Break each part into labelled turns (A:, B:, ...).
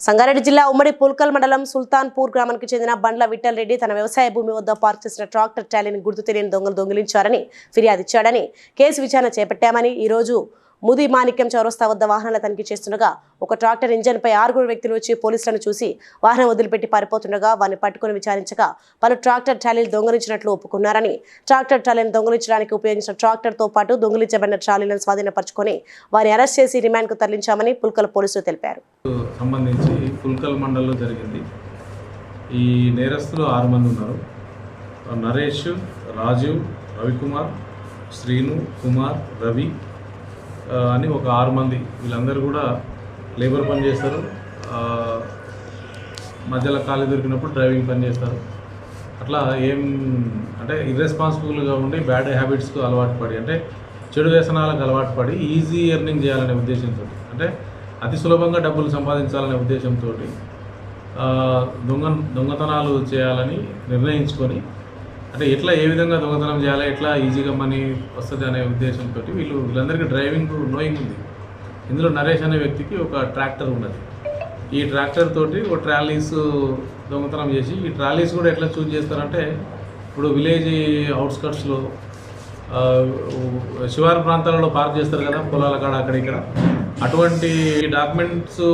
A: సంగారెడ్డి జిల్లా ఉమ్మడి పుల్కల్ మండలం సుల్తాన్పూర్ గ్రామానికి చెందిన బండ్ల విఠల్ రెడ్డి తన వ్యవసాయ భూమి వద్ద పార్క్ చేసిన ట్రాక్టర్ ట్రాలీని గుర్తు తెలియని దొంగలు దొంగిలించారని ఫిర్యాదు ఇచ్చాడని కేసు విచారణ చేపట్టామని ఈ రోజు ముది మాణిక్యం చౌరస్తా వద్ద వాహనాల తనిఖీ చేస్తుండగా ఒక ట్రాక్టర్ ఇంజన్ పై ఆరుగురు వ్యక్తులు వచ్చి పోలీసులను చూసి వాహనం వదిలిపెట్టి పారిపోతుండగా వారిని పట్టుకుని విచారించగా పలు ట్రాక్టర్ ట్రాలీలు దొంగలించినట్లు ఒప్పుకున్నారని. ట్రాక్టర్ ట్రాలీని దొంగలించడానికి ఉపయోగించిన ట్రాక్టర్తో పాటు దొంగిలించబడిన ట్రాలీలను స్వాధీనపరచుకొని వారిని అరెస్ట్ చేసి రిమాండ్కు తరలించామని పుల్కల పోలీసులు తెలిపారు.
B: సంబంధించి జరిగింది. ఈ నేరస్తులు ఆరు మంది ఉన్నారు. నరేష్ రాజీవ్ రవికుమార్ శ్రీను కుమార్ రవి అని ఒక ఆరు మంది వీళ్ళందరూ కూడా లేబర్ పని చేస్తారు. మధ్యలో ఖాళీ దొరికినప్పుడు డ్రైవింగ్ పని చేస్తారు. అట్లా ఏం అంటే ఇర్రెస్పాన్సిబుల్గా ఉండి బ్యాడ్ హ్యాబిట్స్కు అలవాటు పడి అంటే చెడు వ్యసనాలకు అలవాటు పడి ఈజీ ఎర్నింగ్ చేయాలనే ఉద్దేశంతో అంటే అతి సులభంగా డబ్బులు సంపాదించాలనే ఉద్దేశంతో దొంగ దొంగతనాలు చేయాలని నిర్ణయించుకొని అంటే ఎట్లా ఏ విధంగా దొంగతనం చేయాలి ఎట్లా ఈజీగా మనీ వస్తుంది అనే ఉద్దేశంతో వీళ్ళు వీళ్ళందరికీ డ్రైవింగ్ నోయింగ్ ఉంది. ఇందులో నరేష్ అనే వ్యక్తికి ఒక ట్రాక్టర్ ఉన్నది. ఈ ట్రాక్టర్ తోటి ఒక ట్రాలీస్ దొంగతనం చేసి ఈ ట్రాలీస్ కూడా ఎట్లా చూజ్ చేస్తారంటే ఇప్పుడు విలేజ్ అవుట్స్కట్స్లో శివారు ప్రాంతాలలో పార్క్ చేస్తారు కదా పొలాల కాడ అక్కడ ఇక్కడ. అటువంటి డాక్యుమెంట్స్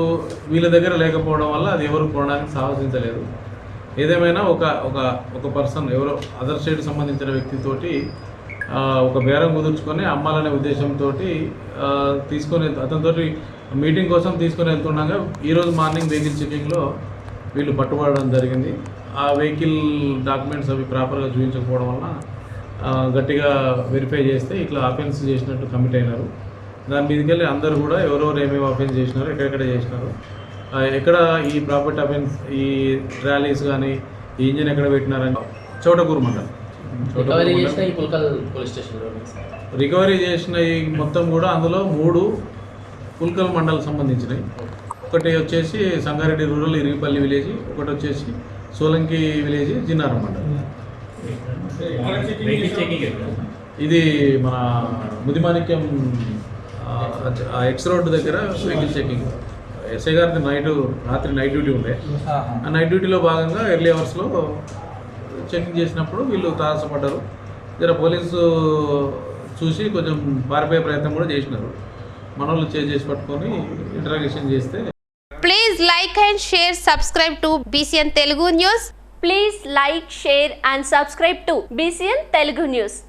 B: వీళ్ళ దగ్గర లేకపోవడం వల్ల అది ఎవరు కొనడానికి సాహసించలేదు. ఏదేమైనా ఒక ఒక ఒక పర్సన్ ఎవరో అదర్ స్టేట్ సంబంధించిన వ్యక్తితోటి ఒక బేరం కుదుర్చుకొని అమ్మాలనే ఉద్దేశంతో తీసుకొని అతనితోటి మీటింగ్ కోసం తీసుకొని వెళ్తుండగా ఈరోజు మార్నింగ్ వెహికల్ చెకింగ్లో వీళ్ళు పట్టుబడడం జరిగింది. ఆ వెహికల్ డాక్యుమెంట్స్ అవి ప్రాపర్గా చూపించకపోవడం వలన గట్టిగా వెరిఫై చేస్తే ఇట్లా అఫెన్స్ చేసినట్టు కమిట్ అయినారు. దాని మీదకి వెళ్ళి అందరూ కూడా ఎవరెవరు ఏమేమి అఫెన్స్ చేసినారు ఎక్కడెక్కడ చేసినారు ఎక్కడ ఈ ప్రాపర్టీ అఫెన్స్ ఈ ర్యాలీస్ కానీ ఈ ఇంజిన్ ఎక్కడ పెట్టినారని చోటకూరు మండలం.
C: రికవరీ. చేసిన
B: మొత్తం కూడా అందులో మూడు పుల్కల్ మండల్ సంబంధించినవి. ఒకటి వచ్చేసి సంగారెడ్డి రూరల్ ఇరిగిపల్లి విలేజ్ ఒకటి వచ్చేసి సోలంకి విలేజ్ జిన్నారం మండలం. ఇది మన ముదిమాణిక్యం ఎక్స్ రోడ్ దగ్గర వెహికల్ చెకింగ్ ఎస్ఐ గారికి నైట్ రాత్రి నైట్ డ్యూటీ ఉండే ఆ నైట్ డ్యూటీలో భాగంగా ఎర్లీ అవర్స్లో చెకింగ్ చేసినప్పుడు వీళ్ళు తారసపడ్డారు జర పోలీసు చూసి కొంచెం పారిపోయే ప్రయత్నం కూడా చేసినారు మన వాళ్ళు చేసి పట్టుకొని ఇంటరాగేషన్ చేస్తే
D: Please like and share, subscribe to BCN Telugu News.
E: Please like, share and subscribe to BCN Telugu News.